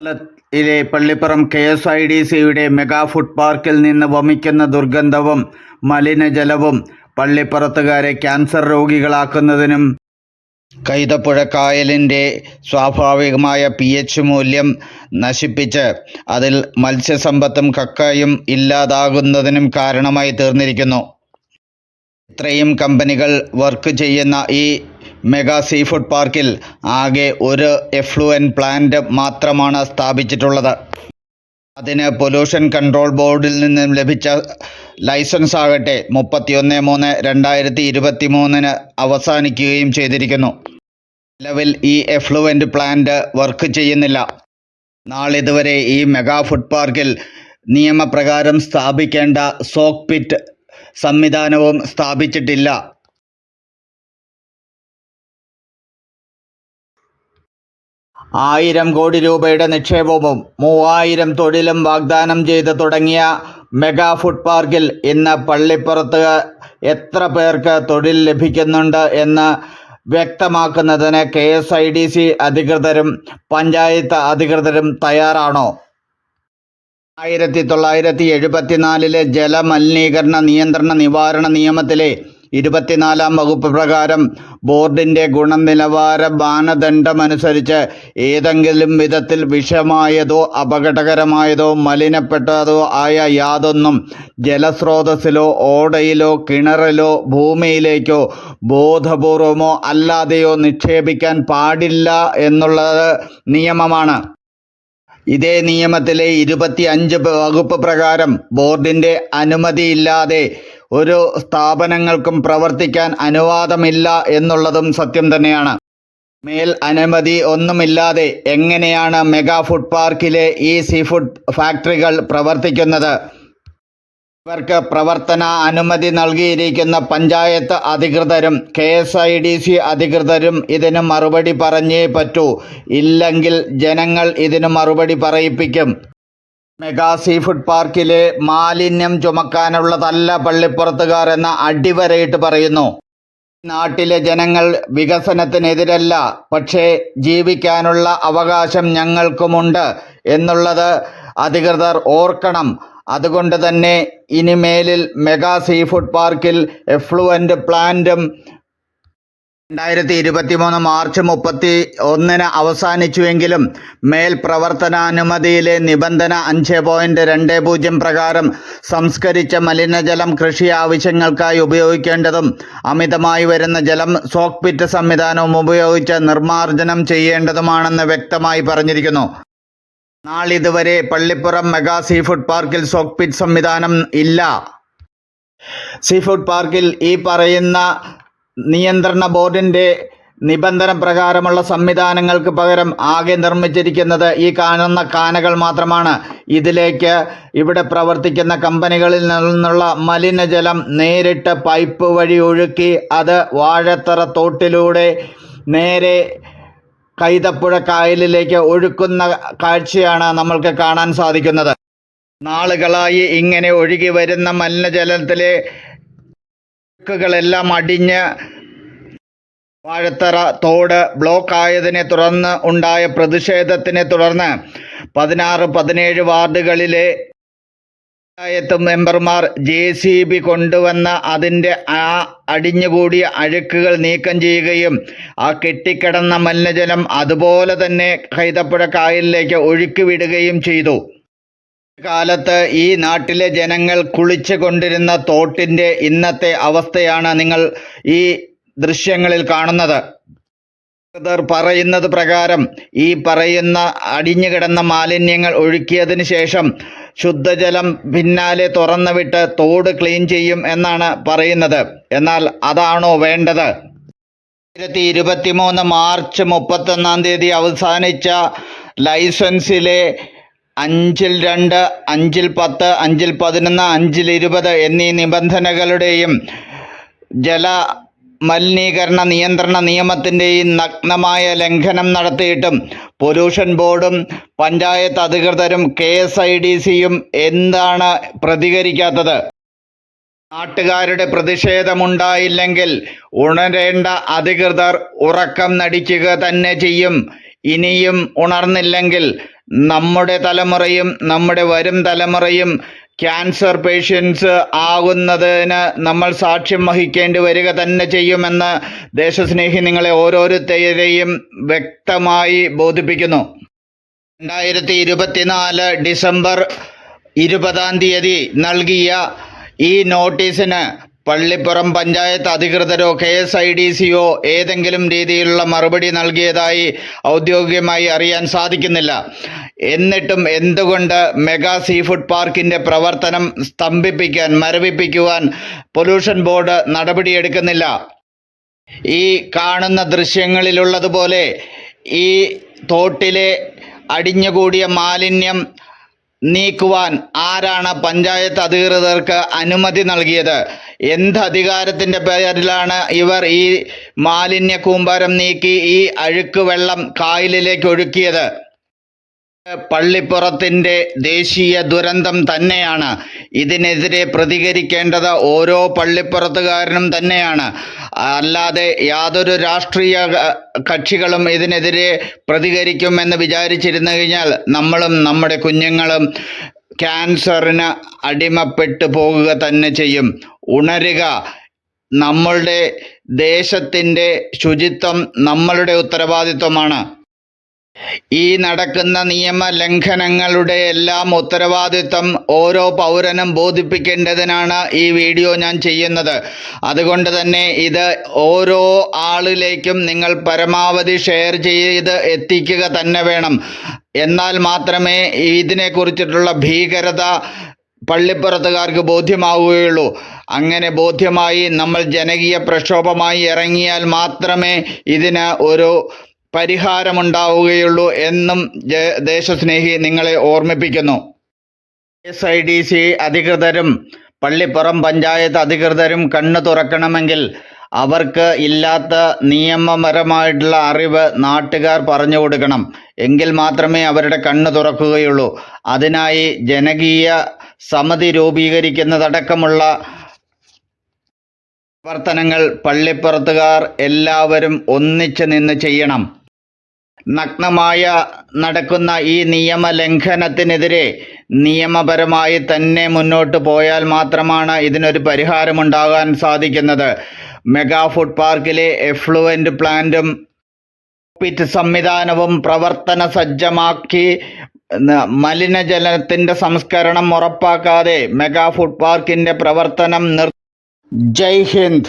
യിലെ Pallippuram K S I D സിയുടെ mega food പാർക്കിൽ നിന്ന് വമിക്കുന്ന ദുർഗന്ധവും മലിനജലവും പള്ളിപ്പുറത്തുകാരെ ക്യാൻസർ രോഗികളാക്കുന്നതിനും കൈതപ്പുഴ കായലിന്റെ സ്വാഭാവികമായ പി എച്ച് മൂല്യം നശിപ്പിച്ച് അതിൽ മത്സ്യസമ്പത്തും കക്കയും ഇല്ലാതാകുന്നതിനും കാരണമായി തീർന്നിരിക്കുന്നു. ഇത്രയും കമ്പനികൾ വർക്ക് ചെയ്യുന്ന ഈ മെഗാ സീ ഫുഡ് പാർക്കിൽ ആകെ ഒരു എഫ്ലുവൻ പ്ലാന്റ് മാത്രമാണ് സ്ഥാപിച്ചിട്ടുള്ളത്. അതിന് പൊല്യൂഷൻ കൺട്രോൾ ബോർഡിൽ നിന്നും ലഭിച്ച ലൈസൻസ് ആകട്ടെ മുപ്പത്തിയൊന്ന് മൂന്ന് രണ്ടായിരത്തി ഇരുപത്തി മൂന്നിന് അവസാനിക്കുകയും ചെയ്തിരിക്കുന്നു. നിലവിൽ ഈ എഫ്ലുവന്റ് പ്ലാന്റ് വർക്ക് ചെയ്യുന്നില്ല. നാളിതുവരെ ഈ മെഗാ ഫുഡ് പാർക്കിൽ നിയമപ്രകാരം സ്ഥാപിക്കേണ്ട സോക്ക് പിറ്റ് സംവിധാനവും സ്ഥാപിച്ചിട്ടില്ല. ആയിരം കോടി രൂപയുടെ നിക്ഷേപവും മൂവായിരം തൊഴിലും വാഗ്ദാനം ചെയ്ത് തുടങ്ങിയ മെഗാ ഫുഡ് പാർക്കിൽ ഇന്ന് പള്ളിപ്പുറത്ത് എത്ര പേർക്ക് തൊഴിൽ ലഭിക്കുന്നുണ്ട് എന്ന് വ്യക്തമാക്കുന്നതിന് K S I D C അധികൃതരും പഞ്ചായത്ത് അധികൃതരും തയ്യാറാണോ? ആയിരത്തി തൊള്ളായിരത്തി എഴുപത്തിനാലിലെ ജലമലിനീകരണ നിയന്ത്രണ നിവാരണ നിയമത്തിലെ ഇരുപത്തിനാലാം വകുപ്പ് പ്രകാരം ബോർഡിന്റെ ഗുണനിലവാര മാനദണ്ഡമനുസരിച്ച് ഏതെങ്കിലും വിധത്തിൽ വിഷമായതോ അപകടകരമായതോ മലിനപ്പെട്ടതോ ആയ യാതൊന്നും ജലസ്രോതസ്സിലോ ഓടയിലോ കിണറിലോ ഭൂമിയിലേക്കോ ബോധപൂർവമോ അല്ലാതെയോ നിക്ഷേപിക്കാൻ പാടില്ല എന്നുള്ളത് നിയമമാണ്. ഇതേ നിയമത്തിലെ ഇരുപത്തി അഞ്ച് വകുപ്പ് പ്രകാരം ബോർഡിന്റെ അനുമതിയില്ലാതെ ഒരു സ്ഥാപനങ്ങൾക്കും പ്രവർത്തിക്കാൻ അനുവാദമില്ല എന്നുള്ളതും സത്യം തന്നെയാണ്. മേൽ അനുമതി ഒന്നുമില്ലാതെ എങ്ങനെയാണ് മെഗാ ഫുഡ് പാർക്കിലെ ഈ സീ ഫുഡ് ഫാക്ടറികൾ പ്രവർത്തിക്കുന്നത്? ഇവർക്ക് പ്രവർത്തന അനുമതി നൽകിയിരിക്കുന്ന പഞ്ചായത്ത് അധികൃതരും K S I D C അധികൃതരും ഇതിന് മറുപടി പറഞ്ഞേ പറ്റൂ. ഇല്ലെങ്കിൽ ജനങ്ങൾ ഇതിന് മറുപടി പറയിപ്പിക്കും. മെഗാ സീ ഫുഡ് പാർക്കിലെ മാലിന്യം ചുമക്കാനുള്ളതല്ല പള്ളിപ്പുറത്തുകാർ എന്ന അടിവരയിട്ട് പറയുന്നു. നാട്ടിലെ ജനങ്ങൾ വികസനത്തിനെതിരല്ല പക്ഷേ ജീവിക്കാനുള്ള അവകാശം ഞങ്ങൾക്കുമുണ്ട് എന്നുള്ളത് അധികൃതർ ഓർക്കണം. അതുകൊണ്ട് തന്നെ ഇനിമേലിൽ മെഗാ സീ ഫുഡ് പാർക്കിൽ എഫ്ലുവന്റ് പ്ലാന്റും രണ്ടായിരത്തി ഇരുപത്തി മൂന്ന് മാർച്ച് മുപ്പത്തി ഒന്നിന് അവസാനിച്ചുവെങ്കിലും മേൽ പ്രവർത്തനാനുമതിയിലെ നിബന്ധന അഞ്ച് പോയിന്റ് രണ്ട് പൂജ്യം പ്രകാരം സംസ്കരിച്ച മലിനജലം കൃഷി ആവശ്യങ്ങൾക്കായി ഉപയോഗിക്കേണ്ടതും അമിതമായി വരുന്ന ജലം സോക്പിറ്റ് സംവിധാനവും ഉപയോഗിച്ച് നിർമ്മാർജനം ചെയ്യേണ്ടതുമാണെന്ന് വ്യക്തമായി പറഞ്ഞിരിക്കുന്നു. നാളിതുവരെ പള്ളിപ്പുറം മെഗാ സീ ഫുഡ് പാർക്കിൽ സോക്പിറ്റ് സംവിധാനം ഇല്ല. സീ ഫുഡ് പാർക്കിൽ ഈ പറയുന്ന നിയന്ത്രണ ബോർഡിന്റെ നിബന്ധന പ്രകാരമുള്ള സംവിധാനങ്ങൾക്ക് പകരം ആകെ നിർമ്മിച്ചിരിക്കുന്നത് ഈ കാണുന്ന കാനകൾ മാത്രമാണ്. ഇതിലേക്ക് ഇവിടെ പ്രവർത്തിക്കുന്ന കമ്പനികളിൽ നിന്നുള്ള മലിനജലം നേരിട്ട് പൈപ്പ് വഴി ഒഴുക്കി അത് വാഴത്തറ തോട്ടിലൂടെ നേരെ കൈതപ്പുഴ കായലിലേക്ക് ഒഴുക്കുന്ന കാഴ്ചയാണ് നമ്മൾക്ക് കാണാൻ സാധിക്കുന്നത്. നാളുകളായി ഇങ്ങനെ ഒഴുകി വരുന്ന മലിനജലത്തിലെ ഒഴുക്കുകളെല്ലാം അടിഞ്ഞ് വാഴത്തറ തോട് ബ്ലോക്ക് ആയതിനെ തുടർന്ന് ഉണ്ടായ പ്രതിഷേധത്തിനെ തുടർന്ന് പതിനാറ് പതിനേഴ് വാർഡുകളിലെ പഞ്ചായത്ത് മെമ്പർമാർ ജെ സി ബി കൊണ്ടുവന്ന അതിന്റെ ആ അടിഞ്ഞുകൂടിയ അഴുക്കുകൾ നീക്കം ചെയ്യുകയും ആ കെട്ടിക്കിടന്ന മലിനജലം അതുപോലെ തന്നെ കൈതപ്പുഴ കായലിലേക്ക് ഒഴുക്കി വിടുകയും ചെയ്തു. കാലത്ത് ഈ നാട്ടിലെ ജനങ്ങൾ കുളിച്ചു കൊണ്ടിരുന്ന തോട്ടിന്റെ ഇന്നത്തെ അവസ്ഥയാണ് നിങ്ങൾ ഈ ദൃശ്യങ്ങളിൽ കാണുന്നത്. പറയുന്നത് പ്രകാരം ഈ പറയുന്ന അടിഞ്ഞുകിടന്ന മാലിന്യങ്ങൾ ഒഴുക്കിയതിന് ശേഷം ശുദ്ധജലം പിന്നാലെ തുറന്നു വിട്ട് തോട് ക്ലീൻ ചെയ്യും എന്നാണ് പറയുന്നത്. എന്നാൽ അതാണോ വേണ്ടത്? ആയിരത്തി ഇരുപത്തി മൂന്ന് മാർച്ച് മുപ്പത്തൊന്നാം തീയതി അവസാനിച്ച ലൈസൻസിലെ അഞ്ചിൽ രണ്ട് അഞ്ചിൽ പത്ത് അഞ്ചിൽ പതിനൊന്ന് അഞ്ചിൽ ഇരുപത് എന്നീ നിബന്ധനകളുടെയും ജല മലിനീകരണ നിയന്ത്രണ നിയമത്തിന്റെയും നഗ്നമായ ലംഘനം നടത്തിയിട്ടും പൊല്യൂഷൻ ബോർഡും പഞ്ചായത്ത് അധികൃതരും കെ എസ് ഐ ഡി സിയും എന്താണ് പ്രതികരിക്കാത്തത്? നാട്ടുകാരുടെ പ്രതിഷേധമുണ്ടായില്ലെങ്കിൽ ഉണരേണ്ട അധികൃതർ ഉറക്കം നടിക്കുക തന്നെ ചെയ്യും. ഇനിയും ഉണർന്നില്ലെങ്കിൽ നമ്മുടെ തലമുറയും നമ്മുടെ വരും തലമുറയും ക്യാൻസർ പേഷ്യൻസ് ആകുന്നതിന് നമ്മൾ സാക്ഷ്യം വഹിക്കേണ്ടി വരിക തന്നെ ചെയ്യുമെന്ന് ദേശസ്നേഹി നിങ്ങളെ ഓരോരുത്തരെയും വ്യക്തമായി ബോധിപ്പിക്കുന്നു. രണ്ടായിരത്തി ഇരുപത്തിനാല് ഡിസംബർ ഇരുപതാം തീയതി നൽകിയ ഈ നോട്ടീസിന് പള്ളിപ്പുറം പഞ്ചായത്ത് അധികൃതരോ കെ എസ് ഐ ഡി സിയോ ഏതെങ്കിലും രീതിയിലുള്ള മറുപടി നൽകിയതായി ഔദ്യോഗികമായി അറിയാൻ സാധിക്കുന്നില്ല. എന്നിട്ടും എന്തുകൊണ്ട് മെഗാ സീ ഫുഡ് പാർക്കിന്റെ പ്രവർത്തനം സ്തംഭിപ്പിക്കാൻ മരവിപ്പിക്കുവാൻ പൊല്യൂഷൻ ബോർഡ് നടപടിയെടുക്കുന്നില്ല? ഈ കാണുന്ന ദൃശ്യങ്ങളിലുള്ളതുപോലെ ഈ തോട്ടിലെ അടിഞ്ഞുകൂടിയ മാലിന്യം നീക്കുവാൻ ആരാണ് പഞ്ചായത്ത് അധികൃതർക്ക് അനുമതി നൽകിയത്? എന്ത് അധികാരത്തിന്റെ പേരിലാണ് ഇവർ ഈ മാലിന്യ കൂമ്പാരം നീക്കി ഈ അഴുക്ക് വെള്ളം കായലിലേക്ക് ഒഴുക്കിയത്? പള്ളിപ്പുറത്തിന്റെ ദേശീയ ദുരന്തം തന്നെയാണ്. ഇതിനെതിരെ പ്രതികരിക്കേണ്ടത് ഓരോ പള്ളിപ്പുറത്തുകാരനും തന്നെയാണ്. അല്ലാതെ യാതൊരു രാഷ്ട്രീയ കക്ഷികളും ഇതിനെതിരെ പ്രതികരിക്കുമെന്ന് വിചാരിച്ചിരുന്നു കഴിഞ്ഞാൽ നമ്മളും നമ്മുടെ കുഞ്ഞുങ്ങളും ക്യാൻസറിന് അടിമപ്പെട്ടു പോകുക തന്നെ ചെയ്യും. ഉണരുക. നമ്മളുടെ ദേശത്തിന്റെ ശുചിത്വം നമ്മളുടെ ഉത്തരവാദിത്വമാണ്. ഈ നടക്കുന്ന നിയമലംഘനങ്ങളുടെ എല്ലാം ഉത്തരവാദിത്വം ഓരോ പൗരനും ബോധിപ്പിക്കേണ്ടതിനാണ് ഈ വീഡിയോ ഞാൻ ചെയ്യുന്നത്. അതുകൊണ്ട് തന്നെ ഇത് ഓരോ ആളിലേക്കും നിങ്ങൾ പരമാവധി ഷെയർ ചെയ്ത് എത്തിക്കുക തന്നെ വേണം. എന്നാൽ മാത്രമേ ഇതിനെക്കുറിച്ചിട്ടുള്ള ഭീകരത പള്ളിപ്പുറത്തുകാർക്ക് ബോധ്യമാവുകയുള്ളൂ. അങ്ങനെ ബോധ്യമായി നമ്മൾ ജനകീയ പ്രക്ഷോഭമായി ഇറങ്ങിയാൽ മാത്രമേ ഇതിന് ഒരു പരിഹാരമുണ്ടാവുകയുള്ളൂ എന്നും ദേശസ്നേഹി നിങ്ങളെ ഓർമ്മിപ്പിക്കുന്നു. എസ് ഐ ഡി സി അധികൃതരും പള്ളിപ്പുറം പഞ്ചായത്ത് അധികൃതരും കണ്ണു തുറക്കണമെങ്കിൽ അവർക്ക് ഇല്ലാത്ത നിയമപരമായിട്ടുള്ള അറിവ് നാട്ടുകാർ പറഞ്ഞു കൊടുക്കണം. എങ്കിൽ മാത്രമേ അവരുടെ കണ്ണ് തുറക്കുകയുള്ളൂ. അതിനായി ജനകീയ സമിതി രൂപീകരിക്കുന്നതടക്കമുള്ള പ്രവർത്തനങ്ങൾ പള്ളിപ്പുറത്തുകാർ എല്ലാവരും ഒന്നിച്ചു നിന്ന് ചെയ്യണം. നഗ്നമായ നടക്കുന്ന ഈ നിയമലംഘനത്തിനെതിരെ നിയമപരമായി തന്നെ മുന്നോട്ട് പോയാൽ മാത്രമാണ് ഇതിനൊരു പരിഹാരമുണ്ടാകാൻ സാധിക്കുന്നത്. മെഗാ ഫുഡ് പാർക്കിലെ എഫ്ലുവന്റ് പ്ലാന്റും പിറ്റ് സംവിധാനവും പ്രവർത്തന സജ്ജമാക്കി മലിനജലത്തിന്റെ സംസ്കരണം ഉറപ്പാക്കാതെ മെഗാ ഫുഡ് പാർക്കിന്റെ പ്രവർത്തനം നിർ ಜೈ ಹಿಂದ್